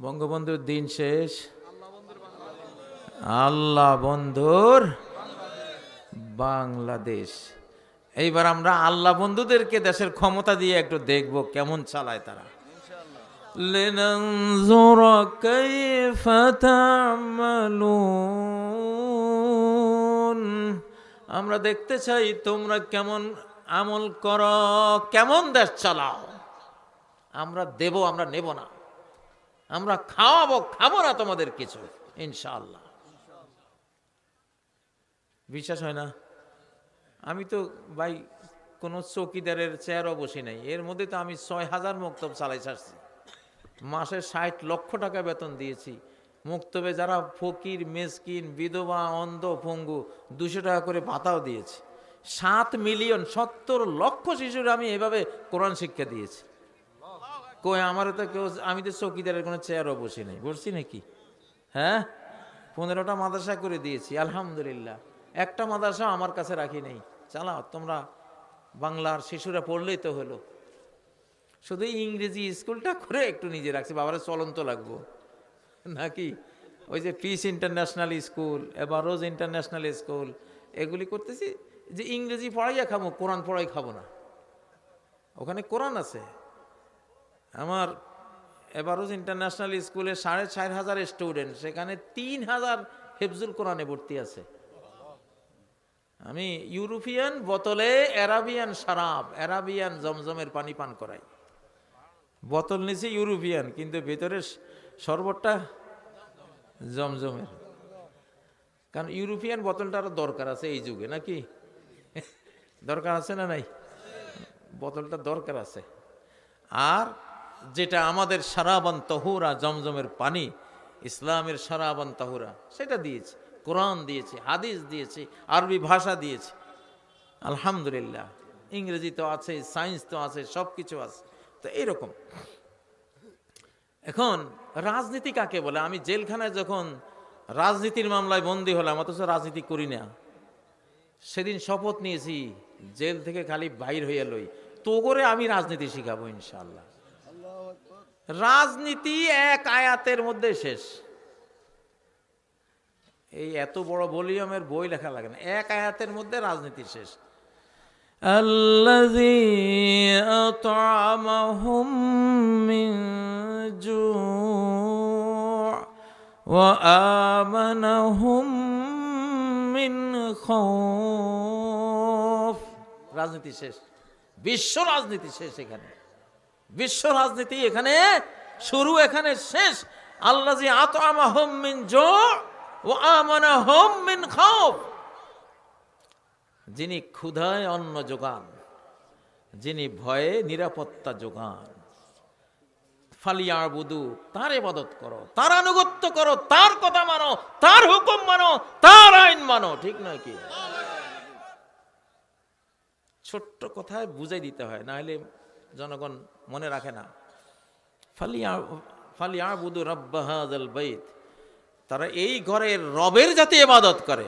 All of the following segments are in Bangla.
বঙ্গবন্ধুর দিন শেষ আল্লাহ বন্ধুর বাংলাদেশ এইবার আমরা আল্লাহ বন্ধুদেরকে দেশের ক্ষমতা দিয়ে একটু দেখব কেমন চালায় তারা لننظر كيف تعملون আমরা দেখতে চাই তোমরা কেমন আমল করো কেমন দেশ চালাও আমরা দেব আমরা নেব না আমরা খাওয়াবো, খাব না তোমাদের কিছু, ইনশাআল্লাহ। বিশ্বাস হয় না? আমি তো ভাই কোনো চৌকিদারের চেয়ারও বসি নাই। এর মধ্যে তো আমি ছয় হাজার মুক্তব চালাই ছাড়ছি মাসে ষাট লক্ষ টাকা বেতন দিয়েছি। মুক্তবে যারা ফকির, মেসকিন, বিধবা, অন্ধ, পঙ্গু, দুশো টাকা করে ভাতাও দিয়েছি। সাত মিলিয়ন, সত্তর লক্ষ শিশুর আমি এভাবে কোরআন শিক্ষা দিয়েছি। কই আমার তো কেউ আমি তো চৌকিদারের কোনো চেয়ারও বসি নাই। বসছি নাকি? হ্যাঁ? পনেরোটা মাদ্রাসা করে দিয়েছি, আলহামদুলিল্লাহ। একটা মাদ্রাসা আমার কাছে রাখি নেই। চালাও, তোমরা বাংলার শিশুরা পড়লেই তো হলো। শুধু ইংরেজি স্কুলটা করে একটু নিজে রাখছি, বাবারা চলন্ত লাগবো। নাকি? ওই যে পিস ইন্টারন্যাশনাল স্কুল এবার রোজ ইন্টারন্যাশনাল স্কুল এগুলি করতেছি যে ইংরেজি পড়াইয়া খাব কোরআন পড়াই খাব না। ওখানে কোরআন আছে। আমার এবারোজ ইন্টারন্যাশনাল স্কুলে সাড়ে চার হাজার স্টুডেন্ট, সেখানে তিন হাজার হেফজুল কোরআনে ভর্তি আছে। আমি ইউরোপিয়ান বোতলে অ্যারাবিয়ান শারাব, অ্যারাবিয়ান জমজমের পানি পান করাই। বোতল নিচে ইউরোপিয়ান, কিন্তু ভেতরে শরবতটা জমজমের। কারণ ইউরোপিয়ান বোতলটা আরও দরকার আছে এই যুগে, নাকি? দরকার আছে না নাই? বোতলটা দরকার আছে। আর যেটা আমাদের সারাবান তহুরা, জমজমের পানি, ইসলামের সারাবান তহুরা, সেটা দিয়েছে, কোরআন দিয়েছে, হাদিস দিয়েছে, আরবি ভাষা দিয়েছে। আলহামদুলিল্লাহ, ইংরেজি তো আছে, সায়েন্স তো আছে সব কিছু আছে, তো এইরকম এখন রাজনীতি কাকে বলে? আমি জেলখানায় যখন রাজনীতির মামলায় বন্দী হলাম, অথচ রাজনীতি করি না। সেদিন শপথ নিয়েছি, জেল থেকে খালি বাইর হইয়া লই। তো করে আমি রাজনীতি শিখাবো ইনশাল্লাহ রাজনীতি এক আয়াতের মধ্যে শেষ এই এত বড় ভলিউমের বই লেখা লাগে না এক আয়াতের মধ্যে রাজনীতি শেষ الذي أطعمهم من جوع وآمنهم من خوف রাজনীতি শেষ বিশ্ব রাজনীতি শেষ এখানে বিশ্ব রাজনীতি এখানে শুরু, এখানে শেষ। আল্লাহ আত মিন জো ও মিন খাউফ। যিনি ক্ষুধায় অন্ন যোগান, যিনি ভয়ে নিরাপত্তা যোগান ফালিয়ার বুধু তার ইবাদত করো, তার আনুগত্য করো, তার কথা মানো, তার হুকুম মানো, তার আইন মানো, ঠিক নয় কি? ছোট্ট কথায় বুঝাই দিতে হয় না হলে জনগণ মনে রাখে না। ফালিয়া ফালিয়া বৈত তারা এই ঘরের রবের যাতে ইবাদত করে।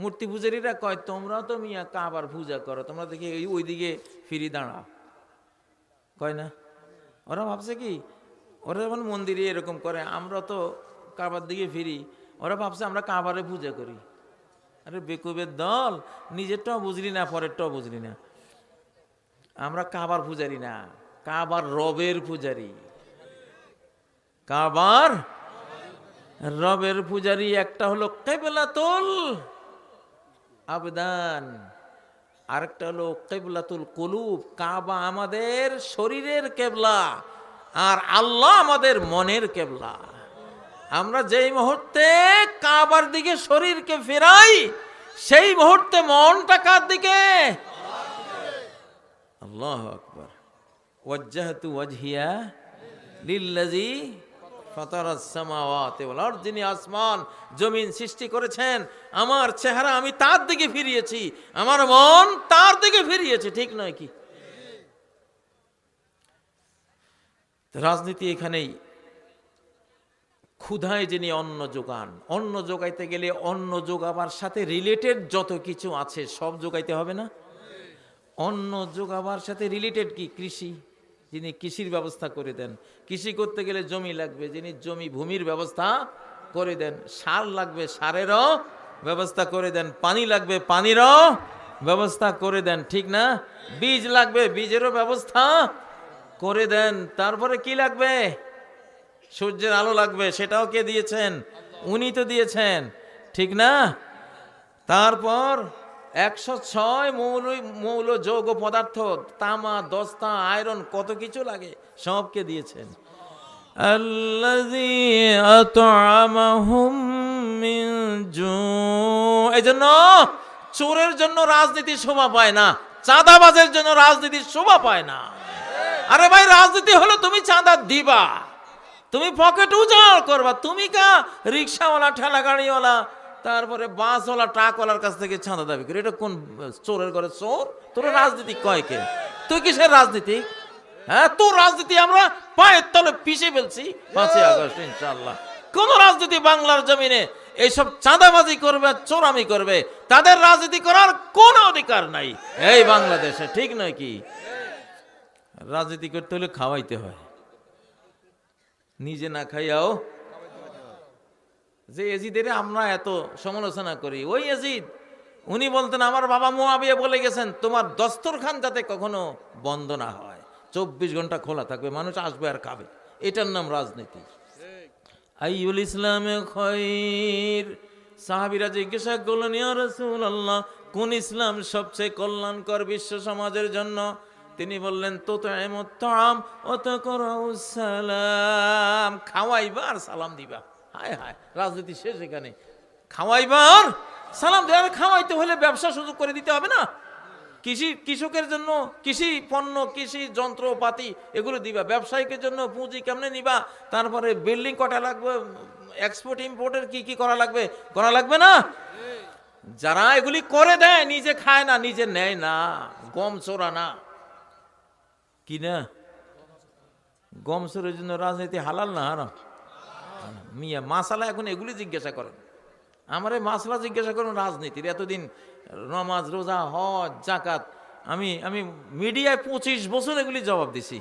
মূর্তি পূজারীরা কয়, তোমরা তো মিয়া কাবার পূজা করো, তোমরা দেখি ওই ওইদিকে ফিরি দাঁড়াও কয় না, ওরা ভাবছে কি, ওরা যেমন মন্দিরে এরকম করে, আমরা তো কাবার দিকে ফিরি। ওরা ভাবছে, আমরা কাবারে পূজা করি। আরে বেকুবের দল, নিজেরটাও বুঝলি না, পরেরটাও বুঝলি না। আমরা কাবার পূজারি না। কাবার রবের পূজারি। কাবার রবের পূজারি একটা হলো কেবলাতুল আবেদান, আরেকটা হলো কেবলাতুল কুলুব। কাবা আমাদের শরীরের কেবলা আর আল্লাহ আমাদের মনের কেবলা। আমরা যেই মুহূর্তে কাবার দিকে শরীরকে ফেরাই, সেই মুহূর্তে মনটা কার দিকে? আল্লাহ আকবর। ওয়াজ্জাহতু ওয়াজহিয়া লিল্লাজি যিনি আসমান, জমিন সৃষ্টি করেছেন, আমার চেহারা আমি তার দিকে ফিরিয়েছি, আমার মন তার দিকে ফিরিয়েছি, ঠিক নয় কি? রাজনীতি এখানেই ক্ষুধায় যিনি অন্ন যোগান, অন্ন যোগাইতে গেলে অন্ন যোগাবার সাথে রিলেটেড যত কিছু আছে, সব যোগাইতে হবে না? অন্ন যোগাবার সাথে রিলেটেড কি? কৃষি। যিনি কৃষির ব্যবস্থা করে দেন। কৃষি করতে গেলে জমি লাগবে, যিনি জমি ভূমির ব্যবস্থা করে দেন, সার লাগবে, সারেরও ব্যবস্থা করে দেন, পানি লাগবে, পানিরও ব্যবস্থা করে দেন, ঠিক না? বীজ লাগবে, বীজেরও ব্যবস্থা করে দেন। তারপরে কি লাগবে? সূর্যের আলো লাগবে, সেটাও কে দিয়েছেন? উনি তো দিয়েছেন, ঠিক না? তারপর একশো ছয় মৌল মৌল যৌগ পদার্থ, তামা, দস্তা, আয়রন, কত কিছু লাগে, সবকে দিয়েছেন। এই জন্য চোরের জন্য রাজনীতি শোভা পায় না, চাঁদাবাজের জন্য রাজনীতি শোভা পায় না। আরে ভাই, রাজনীতি হলো তুমি চাঁদা দিবা, তুমি পকেট উজাড় করবা, তুমি কা রিক্সাওয়ালা ঠেলা গাড়িওয়ালা তারপরে বাসওয়ালা ট্রাকওয়ালার কাছ থেকে চাঁদা দাবি করে। এটা কোন চোরের ঘরে? চোর? তোর রাজনীতি কয় কে? তুই কিসের রাজনীতি? হ্যাঁ তোর রাজনীতি আমরা পায়ের তলে পিষে ফেলছি। পাঁচই আগস্ট ইনশাল্লাহ কোন রাজনীতি বাংলার জমিনে এইসব চাঁদাবাজি করবে চোরামি করবে? তাদের রাজনীতি করার কোন অধিকার নাই। এই বাংলাদেশে, ঠিক নয় কি? রাজনীতি করতে হলে খাওয়াইতে হয়। নিজে না খাইয়াও যে এজিদের আমরা এত সমালোচনা করি। ওই এজিদ উনি বলতেন, আমার বাবা মোয়াবিয়া বলে গেছেন, তোমার দস্তরখান যাতে কখনো বন্ধ না হয়। চব্বিশ ঘণ্টা খোলা থাকবে, মানুষ আসবে আর খাবে। এটার নাম রাজনীতি। আইউল ইসলামে খৈর। সাহাবিরা জিজ্ঞাসা করলেন, ইয়া রাসূলুল্লাহ, কোন ইসলাম সবচেয়ে কল্যাণকর বিশ্ব সমাজের জন্য? তিনি বললেন তো তো এমতাম অত করাউ সালাম। খাওয়াইবা আর সালাম দিবা। হায় হায়, রাজনীতি শেষ এখানে। খাওয়াইবার সালাম দেওয়ার খাওয়াইতে হলে ব্যবসা সুযোগ করে দিতে হবে না? কৃষি, কৃষকের জন্য কৃষি পণ্য, কৃষি যন্ত্রপাতি, এগুলো দিবা। ব্যবসায়িকের জন্য পুঁজি কেমনে নিবা? তারপরে বিল্ডিং কটা লাগবে? এক্সপোর্ট ইম্পোর্টের কি কি করা লাগবে? করা লাগবে না? যারা এগুলি করে দেয়, নিজে খায় না, নিজে নেয় না। গম চোরা না। কি না? গম চোরের জন্য রাজনীতি হালাল না হারাম? মিয়া, মাসালা এখন এগুলি জিজ্ঞাসা করেন। আমার এই মাসলা জিজ্ঞাসা করুন রাজনীতির। এতদিন নমাজ, রোজা, হজ জাকাত আমি আমি মিডিয়ায় পঁচিশ বছর এগুলি জবাব দিছি।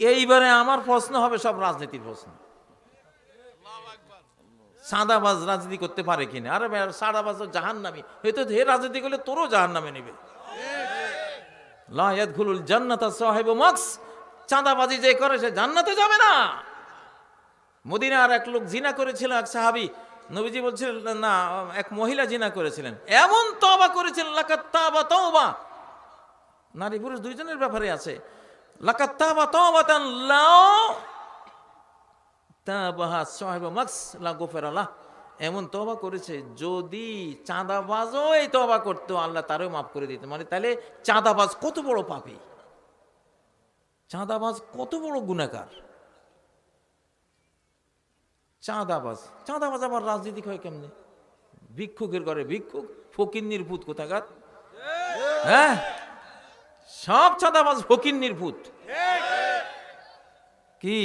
এইবারে আমার প্রশ্ন হবে সব রাজনীতির প্রশ্ন। সাদাবাজ রাজনীতি করতে পারে কিনা? আরে সাদাবাজ জাহান নামি হয়তো হে রাজনীতি করলে তোরও জাহান নামে নিবে খুলুল জান্নাতা সাহেব মাক্স। চাঁদাবাজি যে করে সে জান্নাতে যাবে না। মদিনার এক লোক জিনা করেছিল, এক সাহাবি। নবীজি বলছিলেন, না এক মহিলা জিনা করেছিলেন। এমন তবা করেছিলেন, লাকাত তাবা তওবা। নারী পুরুষ দুইজনের ব্যাপারে আছে। লাকাত তাবা তওবাতান লাও তাবাহা সাহেব মাক্স লা গোফেরালাহ এমন তবা করেছে, যদি চাঁদাবাজও এই তবা করতো, আল্লাহ তারও মাফ করে দিত। মানে তাহলে চাঁদাবাজ কত বড় পাপী? চাঁদাবাজ কত বড় গুণাকার চাঁদাবাজ। চাঁদাবাজ আবার রাজনীতি হয় কেমনে? ভিক্ষুকের ঘরে ভিক্ষুক, ফকিন্নির ভূত কোথাকার? হ্যাঁ? সব চাঁদাবাজ ফকিন্নির ভূত। কি?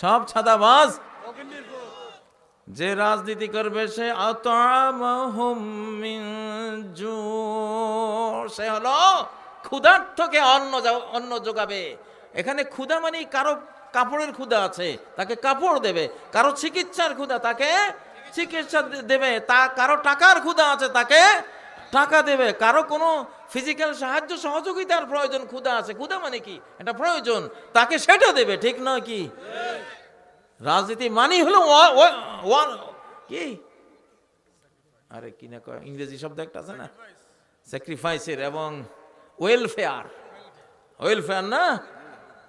সব চাঁদাবাজ? যে রাজনীতি করবে সে সে হলো ক্ষুধার্থকে অন্ন অন্ন যোগাবে। এখানে ক্ষুধা মানে কারও কাপড়ের ক্ষুদা আছে, তাকে কাপড় দেবে। কারও চিকিৎসার ক্ষুদা তাকে চিকিৎসা দেবে, তা কারও টাকার ক্ষুদা আছে তাকে টাকা দেবে। কারও কোনো ফিজিক্যাল সাহায্য সহযোগিতার প্রয়োজন ক্ষুদা আছে। ক্ষুধা মানে কি? এটা প্রয়োজন। তাকে সেটা দেবে, ঠিক নয় কি? রাজনীতি মানি হলো কি? আরে কি না ইংরেজি শব্দ একটা আছে না? স্যাক্রিফাইসের এবং ওয়েলফেয়ার ওয়েলফেয়ার না?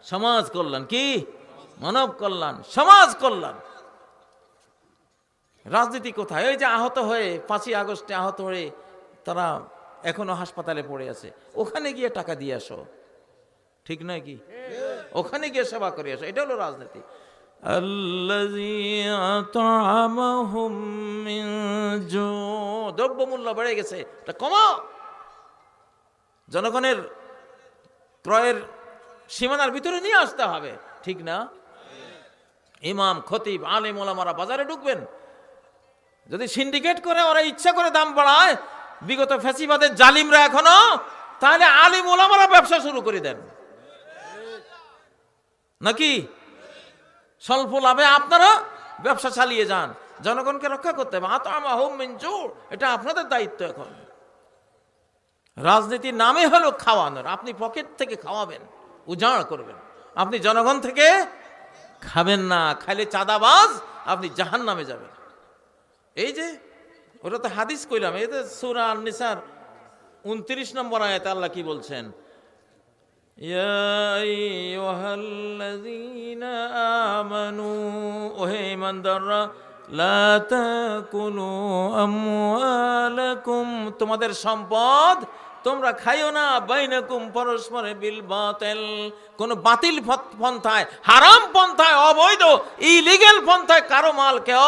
সমাজ কল্যাণ কি? মানব কল্যাণ, সমাজ কল্যাণ। রাজনীতি কোথায়? ওই যে আহত হয়ে পাঁচই আগস্টে আহত হয়ে তারা এখনও হাসপাতালে পড়ে আছে। ওখানে গিয়ে টাকা দিয়ে আসো। ঠিক নয় কি? ওখানে গিয়ে সেবা করে আসো। এটা হলো রাজনীতি। দ্রব্যমূল্য বেড়ে গেছে। এটা কমাও। জনগণের ক্রয়ের সীমানার ভিতরে নিয়ে আসতে হবে। ঠিক না? ইমাম, খতিব, আলেম, ওলামারা বাজারে ঢুকবেন। যদি সিন্ডিকেট করে, ওরা ইচ্ছা করে দাম বাড়ায়, বিগত ফ্যাসিবাদের জালিমরা এখনও, তাহলে আলিম, ওলামারা ব্যবসা শুরু করে দেন। নাকি? স্বল্প লাভে আপনারা ব্যবসা চালিয়ে যান। জনগণকে রক্ষা করতে হবে। এটা আপনাদের দায়িত্ব এখন। রাজনীতির নামে হলো খাওয়ানোর। আপনি পকেট থেকে খাওয়াবেন। উজাড় করবেন। আপনি জনগণ থেকে খাবেন না, খাইলে চাঁদাবাজ, আপনি জাহান নামে যাবেন। এই যে, ওটা তো হাদিস কইলাম, এই তো সুরান নিসার উনত্রিশ নম্বর আয়াত আল্লাহ কি বলছেন? আমানু তোমাদের সম্পদ তোমরা খাইও না, বাইনাকুম পরস্পরে বিল বাতেল। কোন বাতিল পন্থায়, হারাম পন্থায়, অবৈধ ইলিগেল পন্থায় কারও মাল কেউ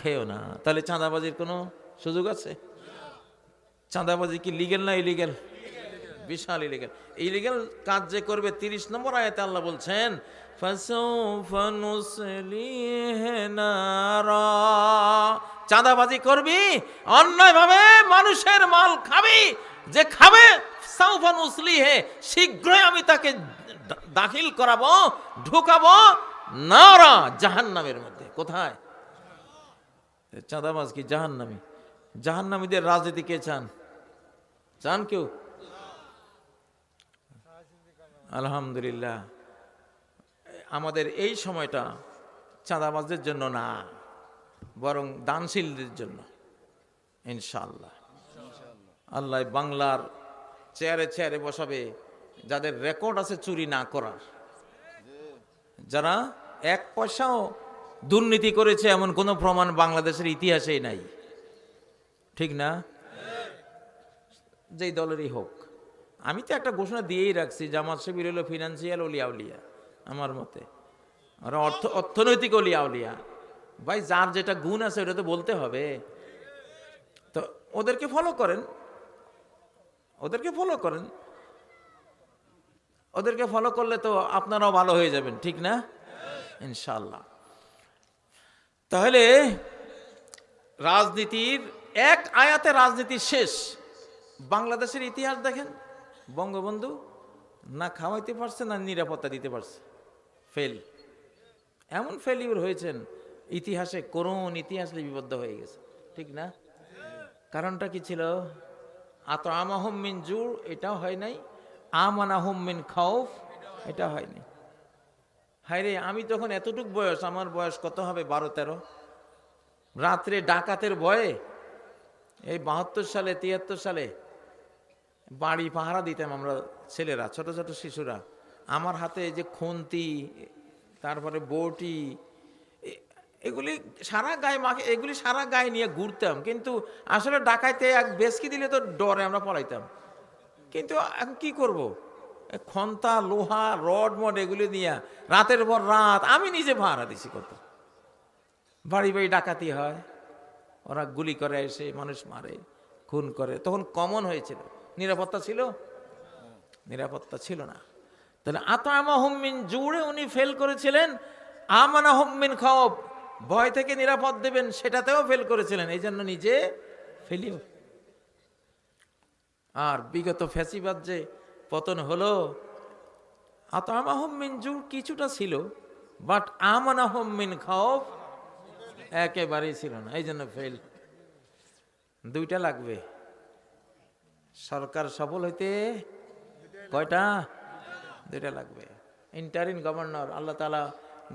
খেও না। তাহলে চাঁদাবাজির কোনো সুযোগ আছে? চাঁদাবাজি কি লিগেল না ইলিগেল বিশাল ইলিগেল ইলিগেল কাজ যে করবে, তিরিশ নম্বর আয়াতে আল্লাহ বলছেন চাঁদাবাজি করবি, অন্যায়ভাবে মানুষের মাল খাবি যে খাবে সাউফা নুসলিহে শীঘ্রই আমি তাকে দাখিল করাবো, ঢুকাবো নারা জাহান্নামের মধ্যে। কোথায়? চাঁদাবাজ কি জাহান্নামি? জাহান্নামীদের রাজনীতি কে চান? চান কেউ? আলহামদুলিল্লাহ। আমাদের এই সময়টা চাঁদাবাজদের জন্য না, বরং দানশীলদের জন্য, ইনশাআল্লাহ। আল্লাহ বাংলার চেয়ারে চেয়ারে বসাবে, যাদের রেকর্ড আছে চুরি না করার। যারা এক পয়সাও দুর্নীতি করেছে এমন কোনো প্রমাণ বাংলাদেশের ইতিহাসেই নাই। ঠিক না? যেই দলেরই হোক। আমি তো একটা ঘোষণা দিয়েই রাখছি, জামাত শিবির হলো ফিনান্সিয়াল অলিয়া উলিয়া আমার মতে। আর অর্থ, অর্থনৈতিক অলিয়া উলিয়া ভাই, যার যেটা গুণ আছে ওটা তো বলতে হবে। তো ওদেরকে ফলো করেন। ওদেরকে ফলো করেন। ওদেরকে ফলো করলে তো আপনারাও ভালো হয়ে যাবেন, ঠিক না? ইনশাল্লাহ তাহলে রাজনীতির এক আয়াতে রাজনীতি শেষ। বাংলাদেশের ইতিহাস দেখেন, বঙ্গবন্ধু না খাওয়াইতে পারছে, না নিরাপত্তা দিতে পারছে। ফেল এমন ফেলিউর হয়েছেন, ইতিহাসে করুণ ইতিহাস লিপিবদ্ধ হয়ে গেছে, ঠিক না? কারণটা কি ছিল? আত আমাহম মিন জুর, এটাও হয় নাই। আমানাহম মিন খাউফ এটা হয়নি হায় রে আমি তখন এতটুক বয়স, আমার বয়স কত হবে? বারো, তেরো? রাত্রে ডাকাতের ভয়ে, এই বাহাত্তর সালে, তিয়াত্তর সালে বাড়ি পাহারা দিতাম আমরা ছেলেরা, ছোট ছোট শিশুরা। আমার হাতে যে খুন্তি, তারপরে বটি এগুলি সারা গায়ে মাকে এগুলি সারা গায়ে নিয়ে ঘুরতাম। কিন্তু আসলে ডাকাইতে এক বেসকি দিলে তো ডরে আমরা পলাইতাম। কিন্তু এখন কি করব? খন্তা, লোহা, রড, মড এগুলি নিয়ে রাতের পর রাত আমি নিজে ভাড়া দিছি কত? বাড়ি বাড়ি ডাকাতি হয়। ওরা গুলি করে, এসে মানুষ মারে, খুন করে। তখন কমন হয়েছিল। নিরাপত্তা ছিল? নিরাপত্তা ছিল না। তাহলে আতামা হুম্মিন জুড়ে উনি ফেল করেছিলেন। আমানা হুম্মিন খাওব ভয় থেকে নিরাপদ দেবেন, সেটাতেও ফেল করেছিলেন। এই জন্য নিজে ফেলিও আর বিগত ফ্যাসিবাদ যে পতন হলো আতামা হুম্মিন জুড় কিছুটা ছিল, বাট আমানা হুম্মিন খাওব একেবারেই ছিল না এই জন্য ফেল দুইটা লাগবে। সরকার সফল হইতে কয়টা? দুইটা লাগবে। ইন্টারিন গভর্নর আল্লাহ তালা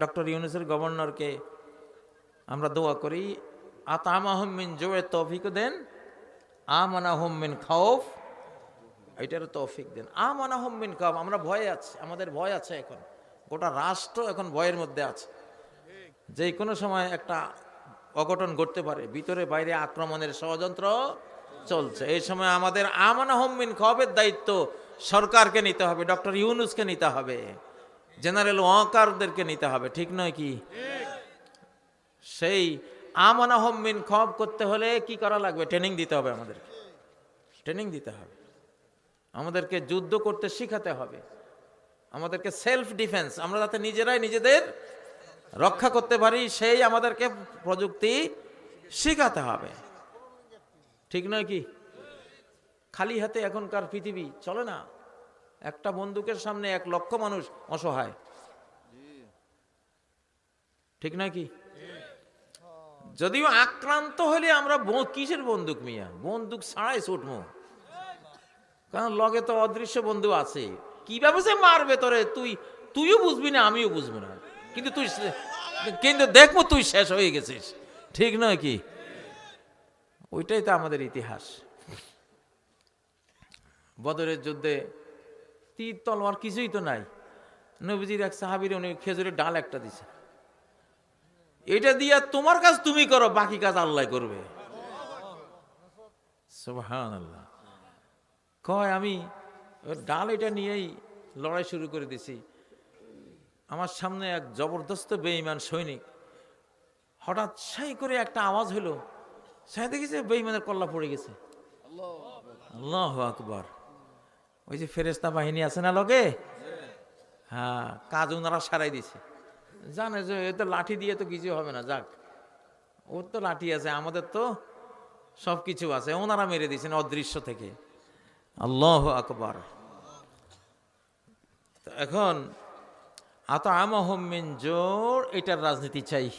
ডক্টর ইউনুসের গভর্নরকে আমরা দোয়া করি আতাম আহমিন জোরে তৌফিক দেন আমান খাউফ এটার তৌফিক দেন। আমান খাউফ, আমরা ভয়ে আছি, আমাদের ভয় আছে এখন। গোটা রাষ্ট্র এখন ভয়ের মধ্যে আছে। যে কোনো সময় একটা অঘটন ঘটতে পারে, ভিতরে বাইরে আক্রমণের ষড়যন্ত্র চলছে। এই সময় আমাদের আমানা খবের দায়িত্ব সরকারকে নিতে হবে, ডক্টর ইউনুসকে নিতে হবে, জেনারেল ওয়াকারদেরকে নিতে হবে, ঠিক নয় কি? সেই আমানা খব করতে হলে কি করা লাগবে? ট্রেনিং দিতে হবে আমাদেরকে। ট্রেনিং দিতে হবে। আমাদেরকে যুদ্ধ করতে শিখাতে হবে। আমাদেরকে সেলফ ডিফেন্স আমরা যাতে নিজেরাই নিজেদের রক্ষা করতে পারি, সেই আমাদেরকে প্রযুক্তি শেখাতে হবে। ঠিক নয় কি? খালি হাতে এখনকার পৃথিবী চলে না। একটা বন্দুকের সামনে এক লক্ষ মানুষ অসহায়। ঠিক নাকি যদিও আক্রান্ত হলে আমরা কিসের বন্দুক মিয়া? বন্দুক ছাড়াই ছুটবো কারণ লগে তো অদৃশ্য বন্ধু আছে। কীভাবে সে মারবে তোরে? তুই তুইও বুঝবি না, আমিও বুঝব না। কিন্তু তুই কিন্তু দেখব তুই শেষ হয়ে গেছিস। ঠিক নয় কি? ওইটাই তো আমাদের ইতিহাস। বদরের যুদ্ধে তীর তলোয়ার কিছুই তো নাই। নবীজির এক সাহাবির, উনি খেজুরের ডাল একটা দিছে। এটা দিয়া তোমার কাজ তুমি করো, বাকি কাজ আল্লাহ করবে। সুবহানাল্লাহ। কয়, আমি ডাল এটা নিয়েই লড়াই শুরু করে দিছি। আমার সামনে এক জবরদস্ত বেঈমান সৈনিক, হঠাৎ সাই করে একটা আওয়াজ হলো সাই দেখেছে বেঈমানের কল্লা পড়ে গেছে। আল্লাহ আকবর। ওই যে ফেরেস্তা বাহিনী আছে না লগে? হ্যাঁ কাজ ওনারা সারাই দিছে। জানে যে এ তো লাঠি দিয়ে তো কিছু হবে না, যাক। ওর তো লাঠি আছে, আমাদের তো সব কিছু আছে। ওনারা মেরে দিয়েছেন অদৃশ্য থেকে। আল্লাহ আকবর। এখন আত আমহমিন জোর, এটার রাজনীতি চাই।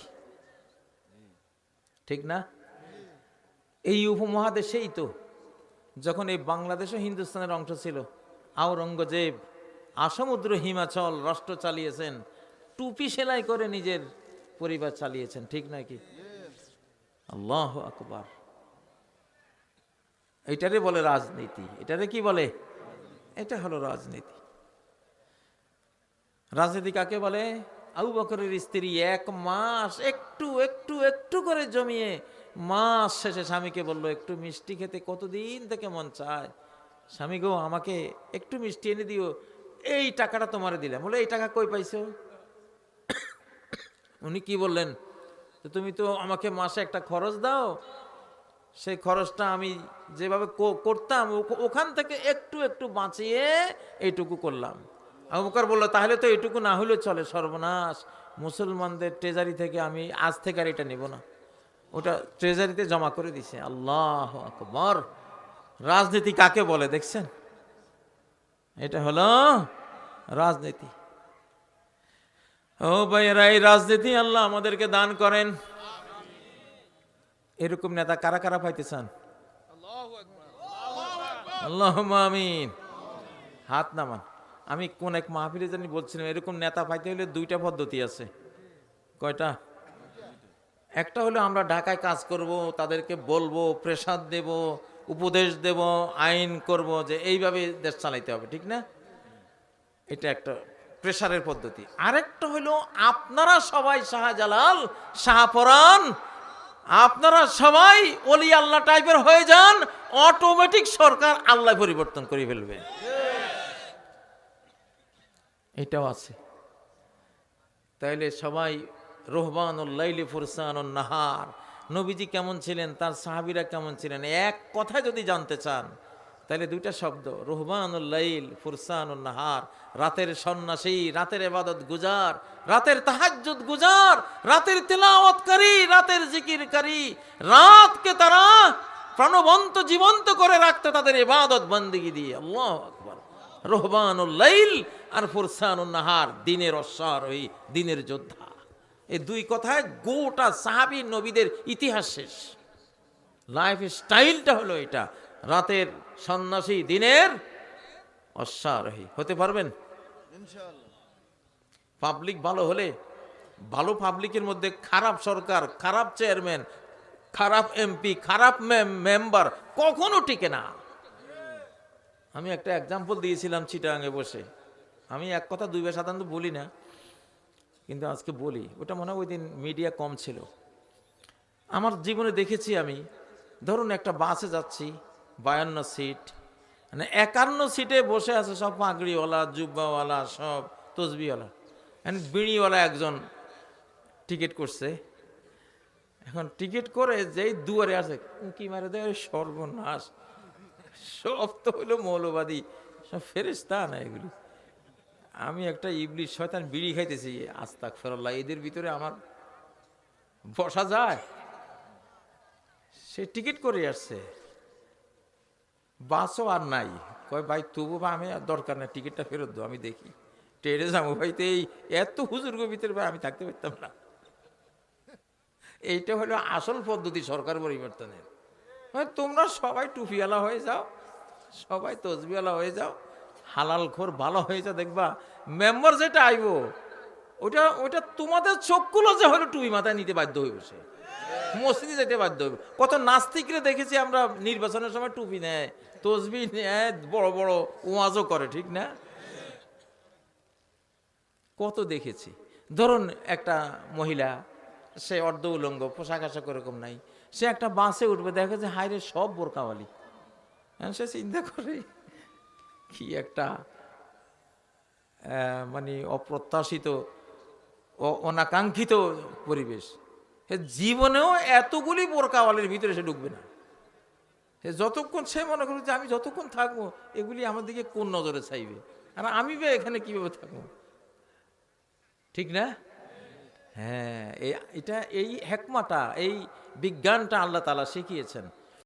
ঠিক না? এই উপমহাদেশেই তো, যখন এই বাংলাদেশও হিন্দুস্তানের অংশ ছিল, আওরঙ্গজেব, আসমুদ্র হিমাচল, রাষ্ট্র চালিয়েছেন টুপি সেলাই করে নিজের পরিবার চালিয়েছেন, ঠিক নাকি আল্লাহ আকবার। এটারে বলে রাজনীতি। এটারে কি বলে? এটা হলো রাজনীতি। রাজনীতি কাকে বলে? আবু বকরের স্ত্রী এক মাস একটু একটু একটু করে জমিয়ে মাস শেষে স্বামীকে বলল, একটু মিষ্টি খেতে কতদিন থেকে মন চায়? স্বামী গো, আমাকে একটু মিষ্টি এনে দিও। এই টাকাটা তোমারে দিলাম। বলে, এই টাকা কই পাইছো? উনি কি বললেন? তুমি তো আমাকে মাসে একটা খরচ দাও, সেই খরচটা আমি যেভাবে করতাম ওখান থেকে একটু একটু বাঁচিয়ে এইটুকু করলাম। আবুকার বলল, তাহলে তো এটুকু না হলেও চলে সর্বনাশ। মুসলমানদের ট্রেজারি থেকে আমি আজ থেকে আর এটা নেব না। ওটা ট্রেজারিতে জমা করে দিছে। আল্লাহ আকবর। রাজনীতি কাকে বলে, দেখছেন? এটা হলো রাজনীতি। ও ভাইয়েরা, এই রাজনীতি আল্লাহ আমাদেরকে দান করেন। এরকম নেতা কারা কারা পাইতে চান? আল্লাহ আমিন। হাত নামান। আমি কোন এক মাহফিলে জানি বলছিলাম, এরকম নেতা পাইতে হলে দুইটা পদ্ধতি আছে। কয়টা? একটা হলো আমরা ঢাকায় কাজ করব, তাদেরকে বলব প্রেসার দেব, উপদেশ দেব, আইন করব যে এইভাবে দেশ চালাইতে হবে, ঠিক না? এটা একটা প্রেসারের পদ্ধতি। আরেকটা হলো আপনারা সবাই শাহজালাল শাহপরান আপনারা সবাই অলি আল্লাহ টাইপের হয়ে যান অটোমেটিক সরকার আল্লাহ পরিবর্তন করে ফেলবে। এটাও আছে। তাইলে সবাই রোহবানুল্লাইলি ফুরসানুন নাহার, নবীজি কেমন ছিলেন, তার সাহাবিরা কেমন ছিলেন, এক কথায় যদি জানতে চান তাহলে দুইটা শব্দ রোহবানুল্লাইল ফুরসানুন নাহার, রাতের সন্ন্যাসী, রাতের এবাদত গুজার, রাতের তাহাজ্জুদ গুজার, রাতের তেলাওয়াতকারী রাতের জিকিরকারী রাতকে তারা প্রাণবন্ত জীবন্ত করে রাখতে তাদের এবাদত বন্দিগি দিয়ে। আল্লাহ আকবার। রোহবানুল্লাইল আর ফুরসানুন নাহার, দিনের অশ্বারোহী দিনের যোদ্ধা। এই দুই কথায় গোটা সাহাবি নবীদের ইতিহাস শেষ। লাইফ স্টাইলটা হলো এটা। রাতের সন্ন্যাসী দিনের অশ্বারোহী। হতে পারবেন? পাবলিক ভালো হলে, ভালো পাবলিকের মধ্যে খারাপ সরকার, খারাপ চেয়ারম্যান, খারাপ এমপি, খারাপ মেম্বার কখনো টিকে না। আমি একটা এক্সাম্পল দিয়েছিলাম চিটাঙ্গে বসে। আমি এক কথা দুইবার সাধারণত বলি না, কিন্তু আজকে বলি। ওটা মনে হয় ওই দিন মিডিয়া কম ছিল। আমার জীবনে দেখেছি আমি, ধরুন একটা বাসে যাচ্ছি বায়ান্ন সিট। মানে একান্ন সিটে বসে আছে সব পাগড়িওয়ালা, জুব্বাওয়ালা, সব তসবিওয়ালা। এন্ড বিড়িওয়ালা একজন টিকিট করছে। এখন টিকিট করে যেই দুয়ারে আছে কি মারে দেয় সর্বনাশ। সব তো হলো মৌলবাদী, সব ফেরেস্তা না এগুলি। আমি একটা ইবলিশ শয়তান বিড়ি খাইতেছি আস্তাক ফেরল্লাহ এদের ভিতরে আমার বসা যায়। সে টিকিট করে আসছে। বাসও আর নাই। কয়, ভাই তবু বা আমি আর দরকার না টিকিটটা ফেরত দাও, আমি দেখি। ট্রেনে যাব, ভাই, তো এই এত হুজুর্গ ভিতরে, ভাই, আমি থাকতে পারতাম না। এইটা হলো আসল পদ্ধতি সরকার পরিবর্তনের। তোমরা সবাই টুপিওয়ালা হয়ে যাও, সবাই তসবিওয়ালা হয়ে যাও, হালাল খোর ভালো হয়ে যাও দেখবা, মেম্বার যেটা আইব, ওটা ওটা তোমাদের চোখগুলো যে হলো টুপি মাথায় নিতে বাধ্য হয়ে বসে মসজিদে যেতে বাধ্য হবে কত নাস্তিকরে দেখেছি আমরা নির্বাচনের সময় টুপি নেয় তসবি নেয় বড় বড় ওয়াজও করে, ঠিক না? কত দেখেছি। ধরুন একটা মহিলা, সে অর্ধ উলঙ্গ, পোশাক আশাক ওরকম নাই, সে একটা বাসে উঠবে, দেখা যে হাইরে সব বোরকাওয়ালি। হ্যাঁ সে চিন্তা করে কি একটা মানে অপ্রত্যাশিত অনাকাঙ্ক্ষিত পরিবেশ। জীবনেও এতগুলি বোরকাওয়ালির ভিতরে সে ঢুকবে না। যতক্ষণ সে মনে করবে যে আমি যতক্ষণ থাকব, এগুলি আমার দিকে কোন নজরে চাইবে? আর আমি বে এখানে কীভাবে থাকব? ঠিক না? হ্যাঁ এটা এই হেকমাটা, এই বিজ্ঞানটা আল্লাহ তালা শিখিয়েছেন।